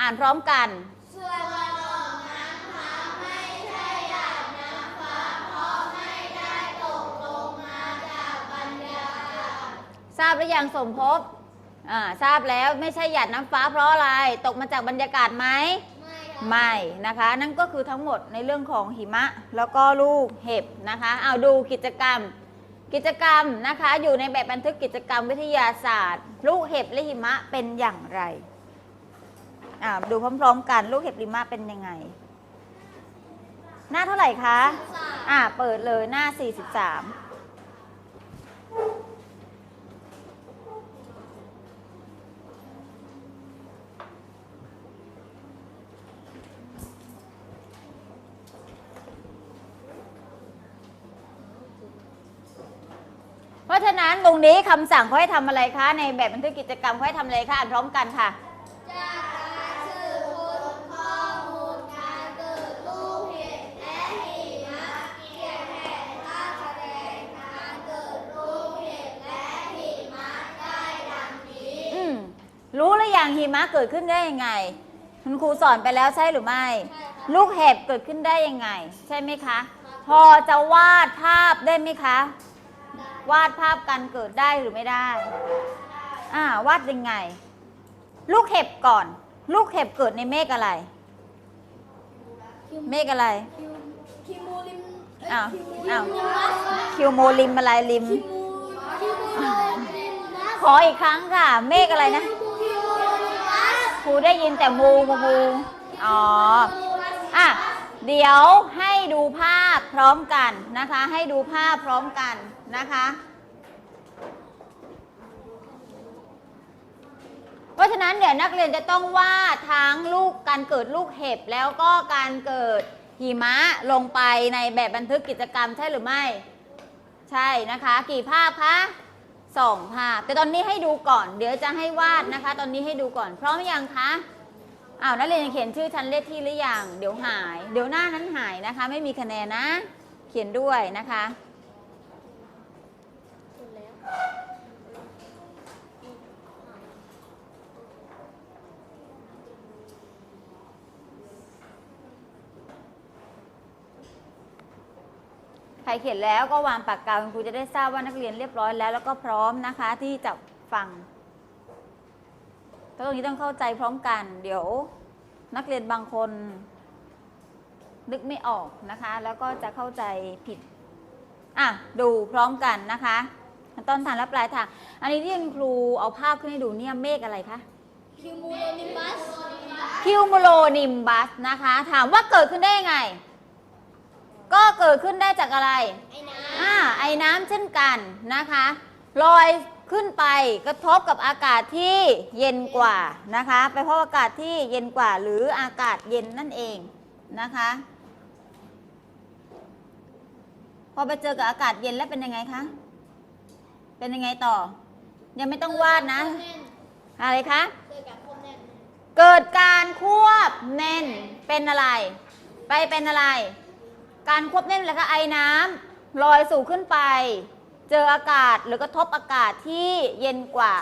อ่านพร้อมกันส่วนละอองน้ำฟ้าไม่ใช่หยาดน้ำฟ้าเพราะไม่ได้ตกลงมาจากบรรยากาศทราบหรือยังสมภพอ่าทราบแล้วไม่ใช่หยาดน้ำฟ้าเพราะอะไร ตกมาจากบรรยากาศไหมไม่ค่ะไม่นะคะ นั่นก็คือทั้งหมดในเรื่องของหิมะ แล้วก็ลูกเห็บนะคะเอาดูกิจกรรม กิจกรรมนะคะ อยู่ในแบบบันทึกกิจกรรมวิทยาศาสตร์ ลูกเห็บและหิมะเป็นอย่างไร อ่าดูพร้อมๆกัน ลูกเห็บหิมะเป็นยังไง หน้าเท่าไหร่คะ อ่าเปิดเลยหน้า 43เพราะฉะนั้นตรงนี้คำสั่งเขาให้ทำอะไรคะ ในแบบบันทึกกิจกรรมเขาให้ทำอะไรคะอ่านพร้อมกันค่ะ จากการสืบค้นข้อมูลการเกิดลูกเห็บและหิมะเขียนแผนภาพแสดงการเกิดลูกเห็บและหิมะได้ดังนี้ อืมรู้หรื อยังหิมะเกิดขึ้นได้ยังไง คุณครูสอนไปแล้วใช่หรือไม่ใช่ค่ะลูกเห็บเกิดขึ้นได้ยังไง ใช่ไหมคะ พอจะวาดภาพได้ไหมคะ วาดภาพการเกิดได้หรือไม่ได้อ่าวาดยังไง ลูกเห็บก่อน ลูกเห็บเกิดในเมฆอะไร เมฆอะไรคิมูลิมอ้าวอ้าวคิมูลิมคิวโมลิมอะไรลิมคิมูคิมูลิมมัสขออีกครั้งค่ะ เมฆอะไรนะคิมูลิมัสค รูได้ยินแต่มูมูมูอ๋ออะเดี๋ยวให้ดูภาพพร้อมกันนะคะ ให้ดูภาพพร้อมกันนะคะ เพราะฉะนั้นเดี๋ยวนักเรียนจะต้องวาดทั้งลูกการเกิดลูกเห็บแล้วก็การเกิดหิมะลงไปในแบบบันทึกกิจกรรมใช่หรือไม่ ใช่นะคะ กี่ภาพคะ สองภาพ แต่ตอนนี้ให้ดูก่อน เดี๋ยวจะให้วาดนะคะ ตอนนี้ให้ดูก่อนพร้อมยังคะอ้าวนักเรียนเขียนชื่อชั้นเลขที่หรือยังเดี๋ยวหาย เดี๋ยวหน้านั้นหายนะคะ ไม่มีคะแนนนะ เขียนด้วยนะคะ รเขียนแล้วก็วางปากกาคุณครูจะได้ทราบว่านักเรียนเรียบร้อยแล้ว แล้วก็พร้อมนะคะที่จะฟังตรงนี้ต้องเข้าใจพร้อมกัน เดี๋ยวนักเรียนบางคน นึกไม่ออกนะคะ แล้วก็จะเข้าใจผิดอะดูพร้อมกันนะคะต้นทางและปลายทางอันนี้ที่คุณครูเอาภาพขึ้นให้ดูเนี่ยเมฆอะไรคะคิมูลิมัสคิวโมโลนิมบัสนะคะ ถามว่าเกิดขึ้นได้ยังไง ก็เกิดขึ้นได้จากอะไร ไอ้น้อ่า ไอ้น้ำเช่นกันนะคะ ลอยขึ้นไปกระทบกับอากาศที่เย็นกว่านะคะ ไปพบอากาศที่เย็นกว่าหรืออากาศเย็นนั่นเองนะคะ พอไปเจอกับอากาศเย็นแล้วเป็นยังไงคะ เป็นยังไงต่อ ยังไม่ต้องวาดนะแน่นอะไรคะเจอกับพวกแน่นเกิดการควบแน่นเป็นอะไร ไปเป็นอะไร การควบแน่นอะไรคะไอ้น้ำลอยสูงขึ้นไป เจออากาศหรือกระทบอากาศที่เย็นกว่า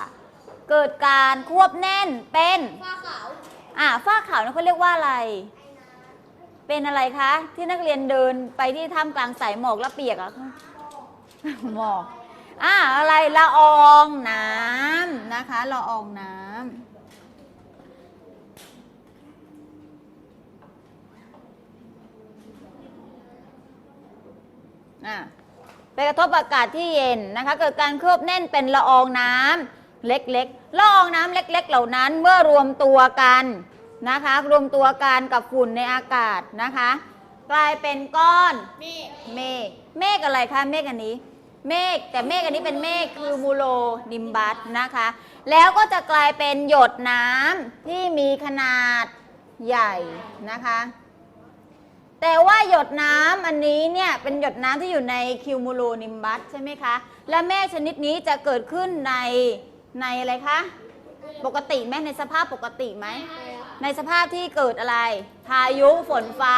เกิดการควบแน่นเป็นฟ้าขาวอ่าฝ้าขาวนั่นเขาเรียกว่าอะไร เป็นอะไรคะ ที่นักเรียนเดินไปที่ท่ามกลางสายหมอกแล้วเปียกอะหมอกอ่าอะไรละอองน้ำนะคะละอองน้ำ อะไปกระทบอากาศที่เย็นนะคะ เกิดการเคลือบแน่นเป็นละอองน้ำเล็กๆ ละอองน้ำเล็ก ๆ เหล่านั้นเมื่อรวมตัวกันนะคะ รวมตัวกันกับฝุ่นในอากาศนะคะ กลายเป็นก้อนเมฆเมฆเมฆอะไรคะเมฆอันนี้ เมฆแต่เมฆอันนี้เป็นเมฆคือมูโลนิมบัสนะคะ แล้วก็จะกลายเป็นหยดน้ำที่มีขนาดใหญ่นะคะ แต่ว่าหยดน้ำอันนี้เนี่ยเป็นหยดน้ำที่อยู่ในคิวมูโลนิมบัสใช่ไหมคะ และเมฆชนิดนี้จะเกิดขึ้นในในอะไรคะ ปกติไหมในสภาพปกติไหม ในสภาพที่เกิดอะไร พายุฝนฟ้า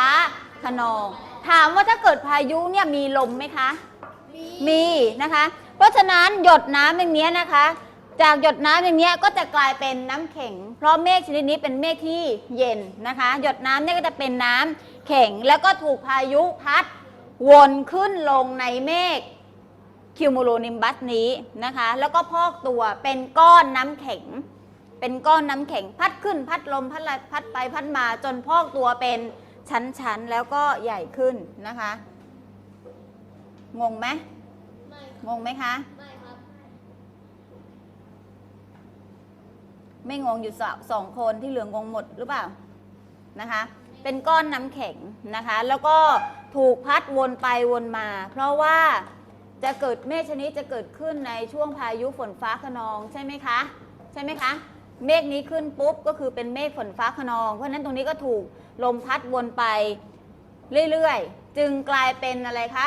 ขนอง ถามว่าถ้าเกิดพายุเนี่ยมีลมไหมคะมีมีนะคะ เพราะฉะนั้นหยดน้ำอย่างเนี้ยนะคะ จากหยดน้ำอย่างเงี้ยก็จะกลายเป็นน้ำแข็ง เพราะเมฆชนิดนี้เป็นเมฆที่เย็นนะคะ หยดน้ำเนี่ยก็จะเป็นน้ำแข็งแล้วก็ถูกพายุพัดวนขึ้นลงในเมฆคิวมูโลนิมบัสนี้นะคะ แล้วก็พอกตัวเป็นก้อนน้ำแข็ง เป็นก้อนน้ำแข็งพัดขึ้นพัดลมพัดไรพัดไปพัดมาจนพอกตัวเป็นชั้นๆ แล้วก็ใหญ่ขึ้นนะคะ งงไหมงงไหมคะ ไม่ครับไม่งงอยู่สสองคนที่เหลืองงหมดหรือเปล่านะคะ เป็นก้อนน้ำแข็งนะคะ แล้วก็ถูกพัดวนไปวนมา เพราะว่าจะเกิดเมฆชนิดจะเกิดขึ้นในช่วงพายุฝนฟ้าขนองใช่ไหมคะ ใช่ไหมคะ เมฆนี้ขึ้นปุ๊บก็คือเป็นเมฆฝนฟ้าขนอง เพราะฉะนั้นตรงนี้ก็ถูกลมพัดวนไปเรื่อยๆ จึงกลายเป็นอะไรคะ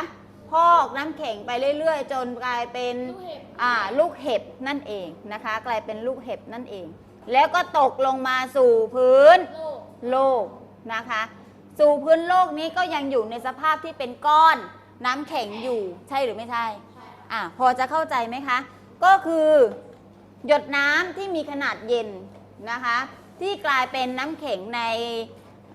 พอกน้ำแข็งไปเรื่อยๆ จนกลายเป็นลูกเห็บอ่าลูกเห็บนั่นเองนะคะ กลายเป็นลูกเห็บนั่นเอง แล้วก็ตกลงมาสู่พื้นโลกโลกนะคะ สู่พื้นโลกนี้ก็ยังอยู่ในสภาพที่เป็นก้อนน้ำแข็งอยู่ใช่หรือไม่ใช่ใช่อะพอจะเข้าใจไหมคะ ก็คือหยดน้ำที่มีขนาดเย็นนะคะ ที่กลายเป็นน้ำแข็งใน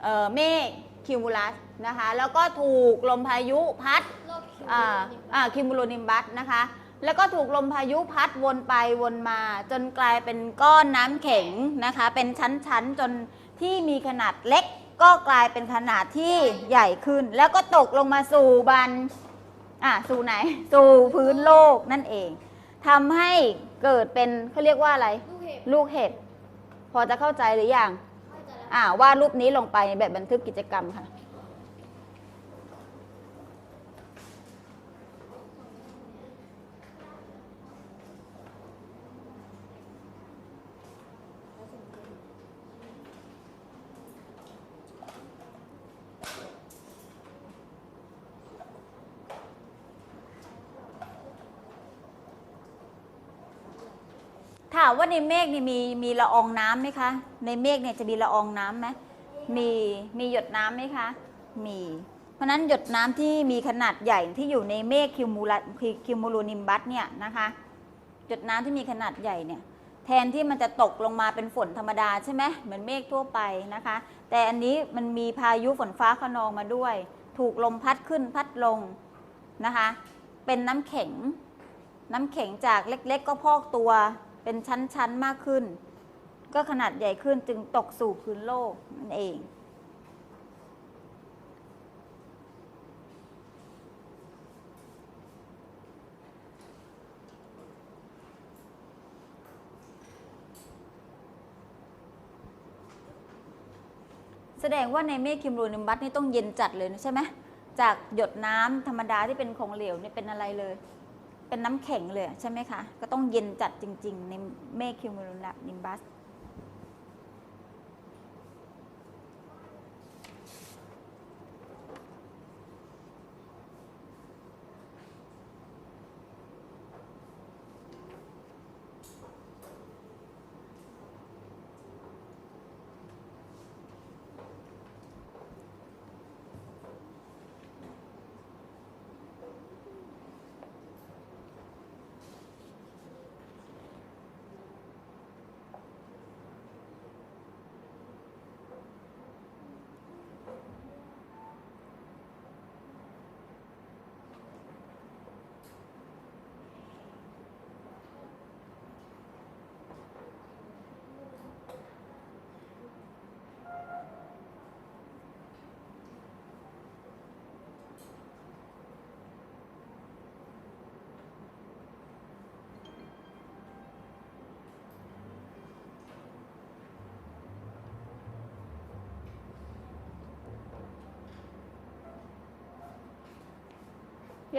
เอ่อเมฆคิวมูลัสนะคะ แล้วก็ถูกลมพายุพัดโลกคิวอ่าอ่าคิมูโลนิมบัสนะคะ แล้วก็ถูกลมพายุพัดวนไปวนมา จนกลายเป็นก้อนน้ำแข็งนะคะ เป็นชั้นๆจนที่มีขนาดเล็ก ก็กลายเป็นขนาดที่ใหญ่ขึ้น แล้วก็ตกลงมาสู่บันอ่าสู่ไหน สู่พื้นโลกนั่นเองทำให้เกิดเป็นเขาเรียกว่าอะไร ลูกเห็บลูกเห็บพอจะเข้าใจหรือยังเข้าใจแล้วอ่าวาดรูปนี้ลงไปในแบบบันทึกกิจกรรมค่ะ ถามว่าในเมฆนี่มีมีละอองน้ำไหมคะ ในเมฆเนี่ยจะมีละอองน้ำไหมมีมีหยดน้ำไหมคะ มี เพราะนั้นหยดน้ำที่มีขนาดใหญ่ที่อยู่ในเมฆคิวมูลคิวมูลูนิมบัสเนี่ยนะคะหยดน้ำที่มีขนาดใหญ่เนี่ยแทนที่มันจะตกลงมาเป็นฝนธรรมดาใช่ไหมเหมือนเมฆทั่วไปนะคะ แต่อันนี้มันมีพายุฝนฟ้าขนองมาด้วย ถูกลมพัดขึ้นพัดลงนะคะ เป็นน้ำแข็ง น้ำแข็งจากเล็ก ๆ ก็พอกตัว เป็นชั้นๆมากขึ้น ก็ขนาดใหญ่ขึ้นจึงตกสู่พื้นโลกนั่นเองแสดงว่าในเมฆคิมรูนิมบัสนี่ต้องเย็นจัดเลยนะใช่ไหมจากหยดน้ำธรรมดาที่เป็นของเหลวนี่เป็นอะไรเลย เป็นน้ำแข็งเลยใช่ไหมคะ ก็ต้องเย็นจัดจริง ๆ ในเมฆคิวมูลนิมบัส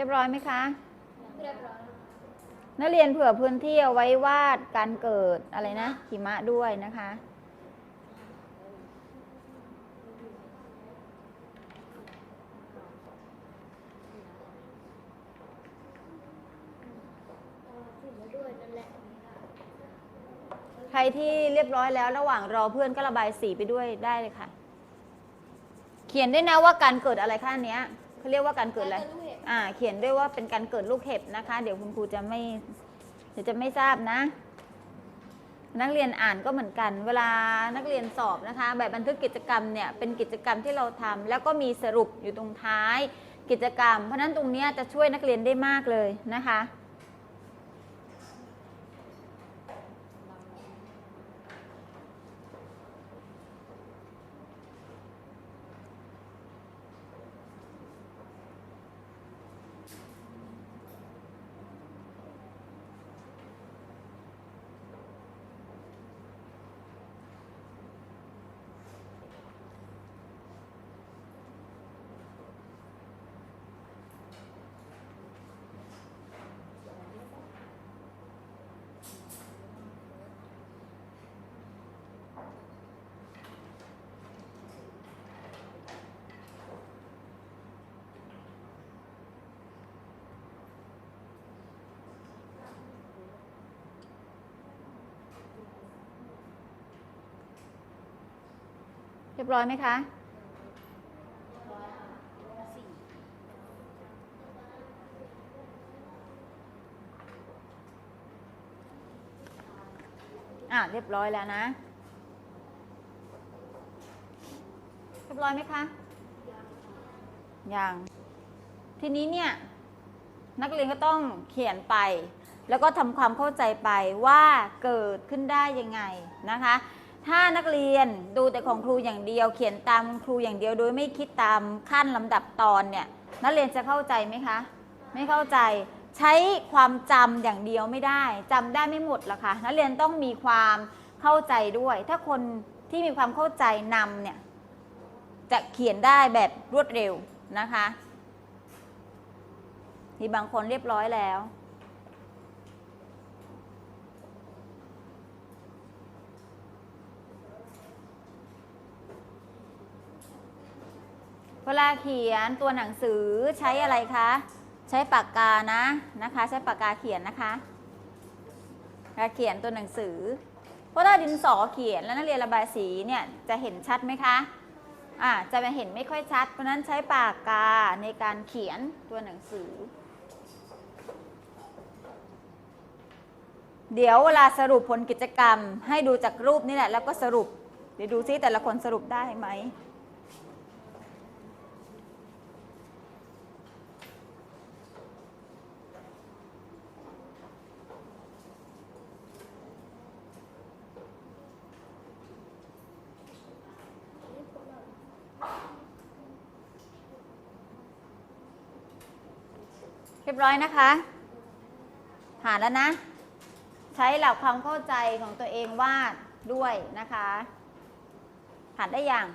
รียบร้อยไหมคะ เรียบร้อย นักเรียนเผื่อพื้นที่เอาไว้วาดการเกิดอะไรนะหิมะด้วยนะคะขึ้นมาด้วยนั่นแหละใครที่เรียบร้อยแล้วระหว่างรอเพื่อนก็ระบายสีไปด้วยได้เลยค่ะ เขียนด้วยนะว่าการเกิดอะไรคะอันเนี้ย เขาเรียกว่าการเกิดอะไรการเกิดลูกเห็บอ่า เขียนด้วยว่าเป็นการเกิดลูกเห็บนะคะ เดี๋ยวคุณครูจะไม่เดี๋ยวจะไม่ทราบนะ นักเรียนอ่านก็เหมือนกัน เวลานักเรียนสอบนะคะ แบบบันทึกกิจกรรมเนี่ยเป็นกิจกรรมที่เราทำแล้วก็มีสรุปอยู่ตรงท้ายกิจกรรม เพราะฉะนั้นตรงเนี้ยจะช่วยนักเรียนได้มากเลยนะคะ รียบร้อยไหมคะอะเรียบร้อยแล้วนะ เรียบร้อยไหมคะ ยัง ทีนี้เนี่ย นักเรียนก็ต้องเขียนไป แล้วก็ทำความเข้าใจไปว่าเกิดขึ้นได้ยังไงนะคะ ถ้านักเรียนดูแต่ของครูอย่างเดียว เขียนตามครูอย่างเดียวโดยไม่คิดตามขั้นลำดับตอนเนี่ยนักเรียนจะเข้าใจไหมคะ ไม่เข้าใจใช้ความจำอย่างเดียวไม่ได้จำได้ไม่หมดหรอกค่ะนักเรียนต้องมีความเข้าใจด้วย ถ้าคนที่มีความเข้าใจนำเนี่ยจะเขียนได้แบบรวดเร็วนะคะมีบางคนเรียบร้อยแล้ว เวลาเขียนตัวหนังสือใช้อะไรคะ ใช้ปากกานะนะคะ ใช้ปากกาเขียนนะคะเวลาเขียนตัวหนังสือ เพราะถ้าดินสอเขียนแล้วนักเรียนระบายสีเนี่ยจะเห็นชัดไหมคะอ่าจะไปเห็นไม่ค่อยชัด เพราะฉะนั้นใช้ปากกาในการเขียนตัวหนังสือ เดี๋ยวเวลาสรุปผลกิจกรรม ให้ดูจากรูปนี่แหละแล้วก็สรุป เดี๋ยวดูซิแต่ละคนสรุปได้ไหม รียบร้อยนะคะ ผ่านแล้วนะ ใช้หลักความเข้าใจของตัวเองวาดด้วยนะคะ ผ่านได้ยัง